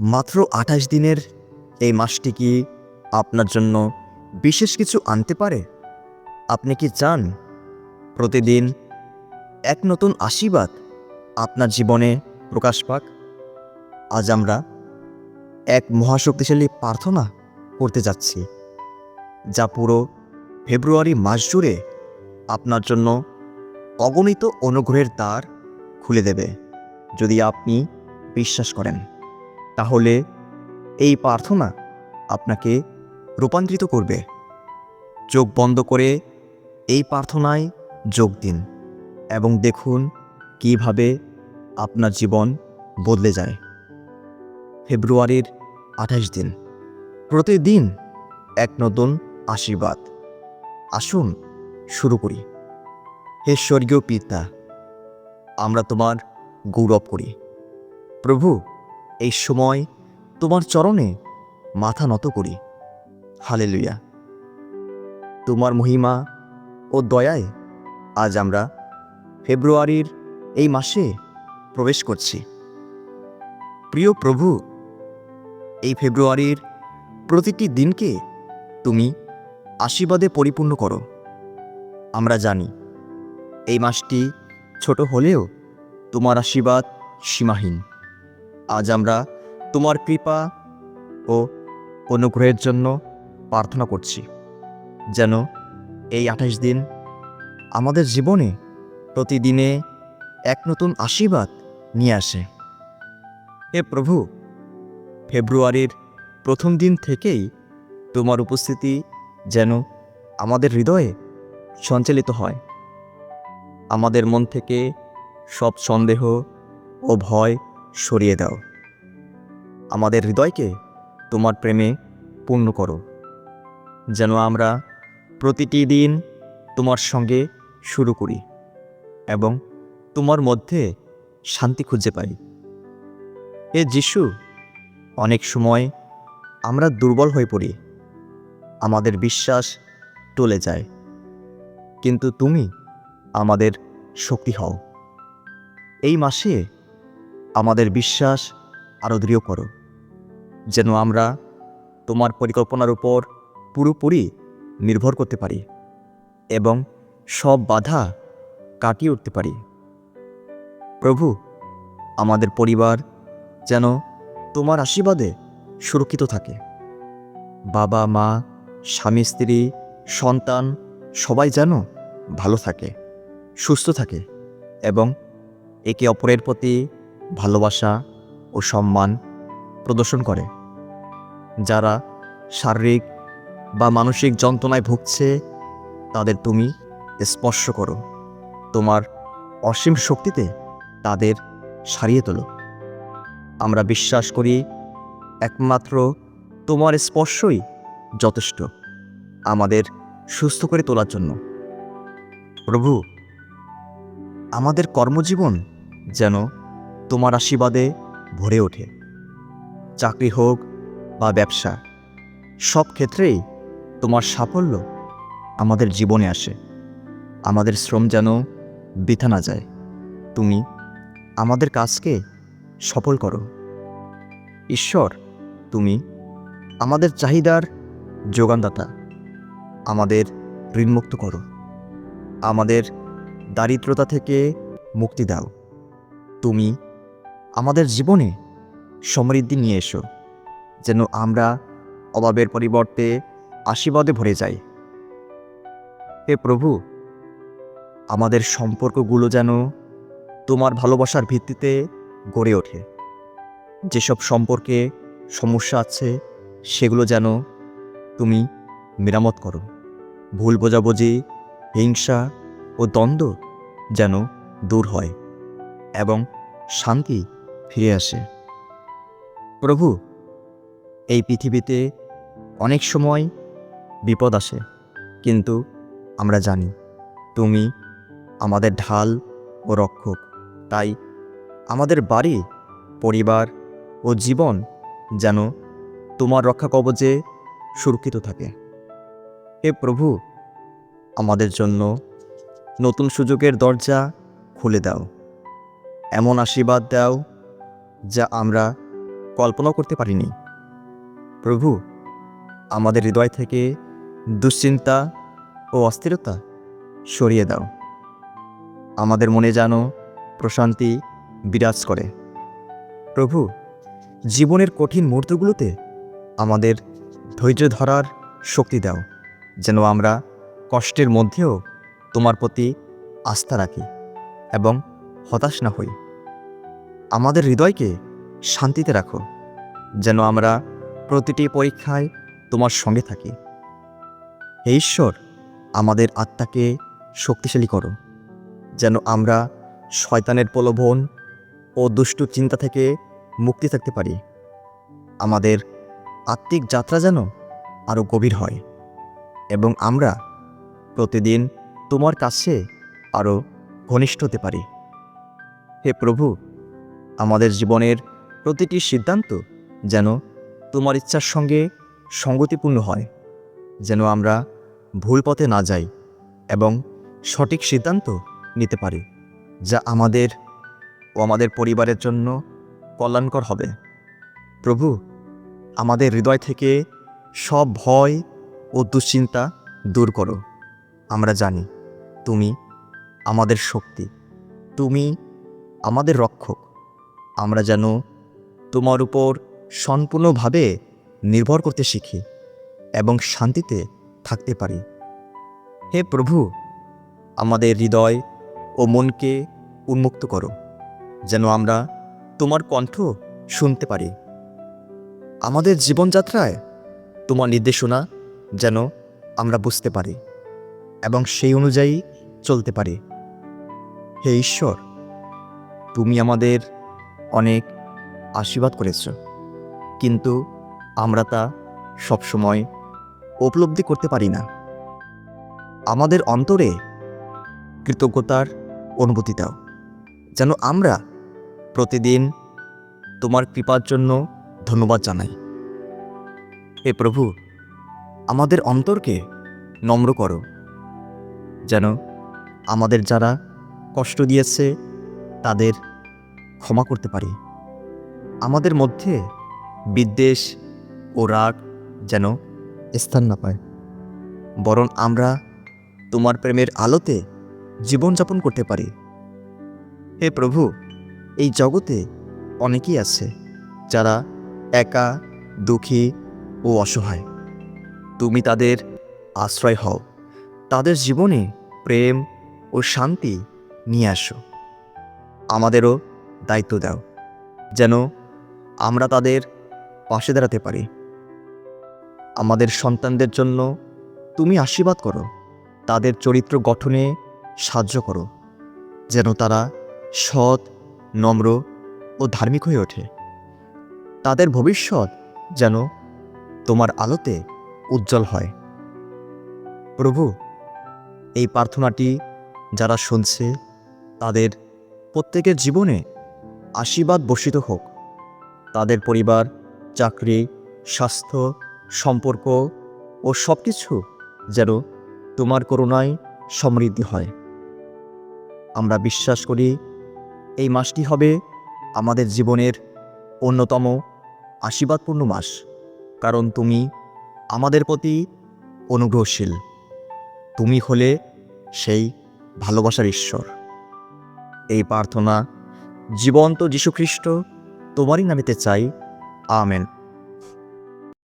মাত্র আঠাশ দিনের এই মাসটি কি আপনার জন্য বিশেষ কিছু আনতে পারে? আপনি কি চান প্রতিদিন এক নতুন আশীর্বাদ আপনার জীবনে প্রকাশ পাক? আজ আমরা এক মহাশক্তিশালী প্রার্থনা করতে যাচ্ছি, যা পুরো ফেব্রুয়ারি মাস জুড়ে আপনার জন্য অগণিত অনুগ্রহের দ্বার খুলে দেবে, যদি আপনি বিশ্বাস করেন। তাহলে এই প্রার্থনা আপনাকে রূপান্তরিত করবে। চোখ বন্ধ করে এই প্রার্থনায় যোগ দিন এবং দেখুন কীভাবে আপনার জীবন বদলে যায়। ফেব্রুয়ারির আঠাশ দিন, প্রতিদিন এক নতুন আশীর্বাদ। আসুন, শুরু করি। হে স্বর্গীয় পিতা, আমরা তোমার গৌরব করি। প্রভু এই সময় তোমার চরণে মাথা নত করি। হালেলুয়া। তোমার মহিমা ও দয়ায় আজ আমরা ফেব্রুয়ারির এই মাসে প্রবেশ করছি। প্রিয় প্রভু, এই ফেব্রুয়ারির প্রতিটি দিনকে তুমি আশীর্বাদে পরিপূর্ণ করো। আমরা জানি, এই মাসটি ছোট হলেও তোমার আশীর্বাদ সীমাহীন। আজ আমরা তোমার কৃপা ও অনুগ্রহের জন্য প্রার্থনা করছি, যেন এই আঠাশ দিন আমাদের জীবনে প্রতিদিনে এক নতুন আশীর্বাদ নিয়ে আসে। হে প্রভু, ফেব্রুয়ারির প্রথম দিন থেকেই তোমার উপস্থিতি যেন আমাদের হৃদয়ে সঞ্চালিত হয়। আমাদের মন থেকে সব সন্দেহ ও ভয় সরিয়ে দাও। আমাদের হৃদয়কে তোমার প্রেমে পূর্ণ করো। যেন আমরা প্রতিটি দিন তোমার সঙ্গে শুরু করি এবং তোমার মধ্যে শান্তি খুঁজে পাই। এ যিশু, অনেক সময় আমরা দুর্বল হয়ে পড়ি। আমাদের বিশ্বাস টলে যায়। কিন্তু তুমি আমাদের শক্তি হও। এই মাসে আমাদের বিশ্বাস আরও দৃঢ় করো। যেন আমরা তোমার পরিকল্পনার উপর পুরোপুরি নির্ভর করতে পারি এবং সব বাধা কাটিয়ে উঠতে পারি। প্রভু, আমাদের পরিবার যেন তোমার আশীর্বাদে সুরক্ষিত থাকে। বাবা, মা, স্বামী, স্ত্রী, সন্তান, সবাই যেন ভালো থাকে, সুস্থ থাকে এবং একে অপরের প্রতি ভালোবাসা ও সম্মান প্রদর্শন করে, যারা শারীরিক বা মানসিক যন্ত্রণায় ভুগছে, তাদের তুমি স্পর্শ করো। তোমার অসীম শক্তিতে তাদের সারিয়ে তোলো। আমরা বিশ্বাস করি একমাত্র তোমার স্পর্শই যথেষ্ট, আমাদের সুস্থ করে তোলার জন্য। প্রভু, আমাদের কর্মজীবন যেন তোমার আশীর্বাদে ভরে ওঠে। চাকরি হোক বা ব্যবসা, সব ক্ষেত্রেই তোমার সাফল্য আমাদের জীবনে আসে। আমাদের শ্রম যেন বৃথা না যায়। তুমি আমাদের কাজকে সফল করো। ঈশ্বর, তুমি আমাদের চাহিদার যোগানদাতা। আমাদের ঋণমুক্ত করো। আমাদের দারিদ্রতা থেকে মুক্তি দাও। তুমি আমাদের জীবনে সমৃদ্ধি নিয়ে এসো, যেন আমরা অভাবের পরিবর্তে আশীর্বাদে ভরে যাই। হে প্রভু, আমাদের সম্পর্কগুলো যেন তোমার ভালোবাসার ভিত্তিতে গড়ে ওঠে। যেসব সম্পর্কে সমস্যা আছে, সেগুলো যেন তুমি মেরামত করো। ভুল বোঝাবুঝি, হিংসা ও দ্বন্দ্ব যেন দূর হয় এবং শান্তি ফিরে আসে। প্রভু, এই পৃথিবীতে অনেক সময় বিপদ আসে, কিন্তু আমরা জানি তুমি আমাদের ঢাল ও রক্ষক। তাই আমাদের বাড়ি, পরিবার ও জীবন যেন তোমার রক্ষা কবচে সুরক্ষিত থাকে। হে প্রভু, আমাদের জন্য নতুন সুযোগের দরজা খুলে দাও। এমন আশীর্বাদ দাও যা আমরা কল্পনাও করতে পারিনি। প্রভু, আমাদের হৃদয় থেকে দুশ্চিন্তা ও অস্থিরতা সরিয়ে দাও। আমাদের মনে যেন প্রশান্তি বিরাজ করে। প্রভু, জীবনের কঠিন মুহূর্তগুলোতে আমাদের ধৈর্য ধরার শক্তি দাও, যেন আমরা কষ্টের মধ্যেও তোমার প্রতি আস্থা রাখি এবং হতাশ না হই। আমাদের হৃদয়কে শান্তিতে রাখো, যেন আমরা প্রতিটি পরীক্ষায় তোমার সঙ্গে থাকি। হে ঈশ্বর, আমাদের আত্মাকে শক্তিশালী করো, যেন আমরা শয়তানের প্রলোভন ও দুষ্টু চিন্তা থেকে মুক্তি থাকতে পারি। আমাদের আত্মিক যাত্রা যেন আরও গভীর হয় এবং আমরা প্রতিদিন তোমার কাছে আরও ঘনিষ্ঠ হতে পারি। হে প্রভু আমাদের জীবনের প্রতিটি সিদ্ধান্ত যেন তোমার ইচ্ছার সঙ্গে সঙ্গতিপূর্ণ হয়, যেন আমরা ভুল পথে না যাই এবং সঠিক সিদ্ধান্ত নিতে পারি, যা আমাদের ও আমাদের পরিবারের জন্য কল্যাণকর হবে। প্রভু, আমাদের হৃদয় থেকে সব ভয় ও দুশ্চিন্তা দূর করো। আমরা জানি তুমি আমাদের শক্তি, তুমি আমাদের রক্ষক। আমরা যেন তোমার উপর সম্পূর্ণভাবে নির্ভর করতে শিখি এবং শান্তিতে থাকতে পারি। হে প্রভু, আমাদের হৃদয় ও মনকে উন্মুক্ত করো, যেন আমরা তোমার কণ্ঠ শুনতে পারি। আমাদের জীবনযাত্রায় তোমার নির্দেশনা যেন আমরা বুঝতে পারি এবং সেই অনুযায়ী চলতে পারি। হে ঈশ্বর, তুমি আমাদের অনেক আশীর্বাদ করেছ। কিন্তু আমরা তা সবসময় উপলব্ধি করতে পারি না। আমাদের অন্তরে কৃতজ্ঞতার অনুভূতি দাও, যেন আমরা প্রতিদিন তোমার কৃপার জন্য ধন্যবাদ জানাই। হে প্রভু, আমাদের অন্তরকে নম্র করো, যেন আমাদের যারা কষ্ট দিয়েছে তাদের ক্ষমা করতে পারি। আমাদের মধ্যে বিদ্বেষ ও রাগ যেন স্থান না পায়। বরং আমরা তোমার প্রেমের আলোতে জীবনযাপন করতে পারি। হে প্রভু, এই জগতে অনেকেই আছে যারা একা, দুঃখী ও অসহায়। তুমি তাদের আশ্রয় হও। তাদের জীবনে প্রেম ও শান্তি নিয়ে আসো। আমাদেরও দায়িত্ব দাও, যেন আমরা তাদের পাশে দাঁড়াতে পারি। আমাদের সন্তানদের জন্য তুমি আশীর্বাদ করো, তাদের চরিত্র গঠনে সাহায্য করো, যেন তারা সৎ, নম্র ও ধার্মিক হয়ে ওঠে। তাদের ভবিষ্যৎ যেন তোমার আলোতে উজ্জ্বল হয়। প্রভু, এই প্রার্থনাটি যারা শুনছে, তাদের প্রত্যেকের জীবনে আশীর্বাদ বর্ষিত হোক। তাদের পরিবার, চাকরি, স্বাস্থ্য, সম্পর্ক ও সব কিছু যেন তোমার করুণায় সমৃদ্ধি হয়। আমরা বিশ্বাস করি, এই মাসটি হবে আমাদের জীবনের অন্যতম আশীর্বাদপূর্ণ মাস, কারণ তুমি আমাদের প্রতি অনুগ্রহশীল। তুমি হলে সেই ভালোবাসার ঈশ্বর। এই প্রার্থনা জীবন্ত যীশুখ্রিস্ট তোমারই নামিতে চাই আমেন।